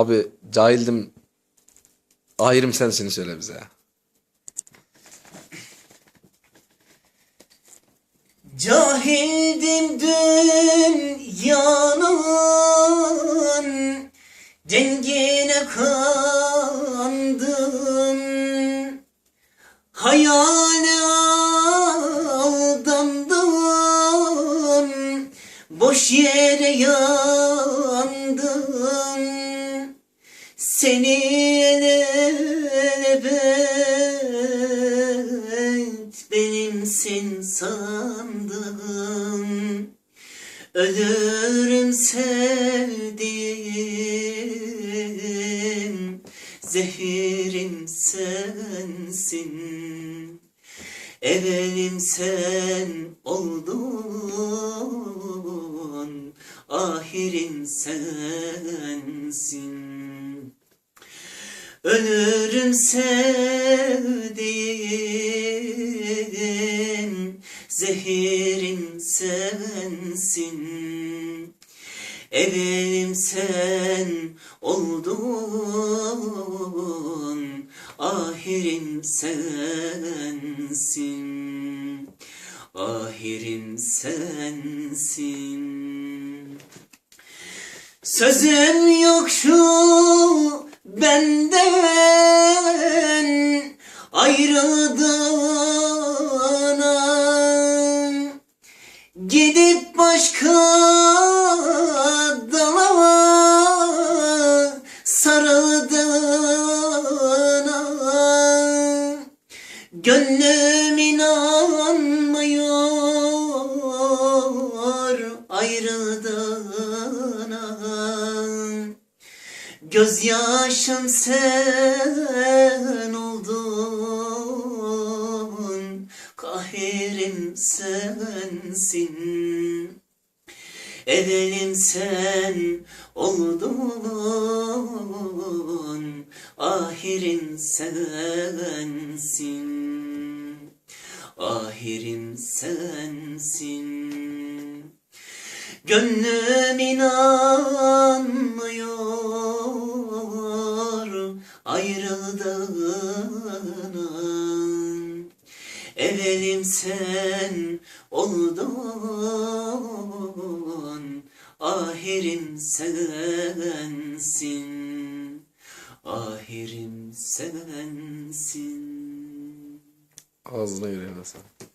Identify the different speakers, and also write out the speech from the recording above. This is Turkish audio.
Speaker 1: Abi cahildim. Ahirim sensin söyle bize ya.
Speaker 2: Cahildim dünyanın dengine kandım Hayale aldandım Boş yere yandım Seni elebet benimsin sandım Ölürüm sevdiğim Zehirim sensin. Evelim sen oldun Ahirim sensin Ölürüm sevdiğim Zehirim sensin. Evelim sen oldun Ahirim sensin. Ahirim sensin. Sözüm yok şu benden ayrıldığına Gidip başka dala sarıldığına Gönlüm inanmıyor ayrıldığına Gözyaşım sen oldun Kahirim sensin. Evelim sen oldun Ahirim sensin. Ahirim sensin. Gönlüm inanmıyor ayrıldığına Evelim sen oldun Ahirim sensin. Ahirim sensin.
Speaker 1: Ağzına yüreğine sağlık.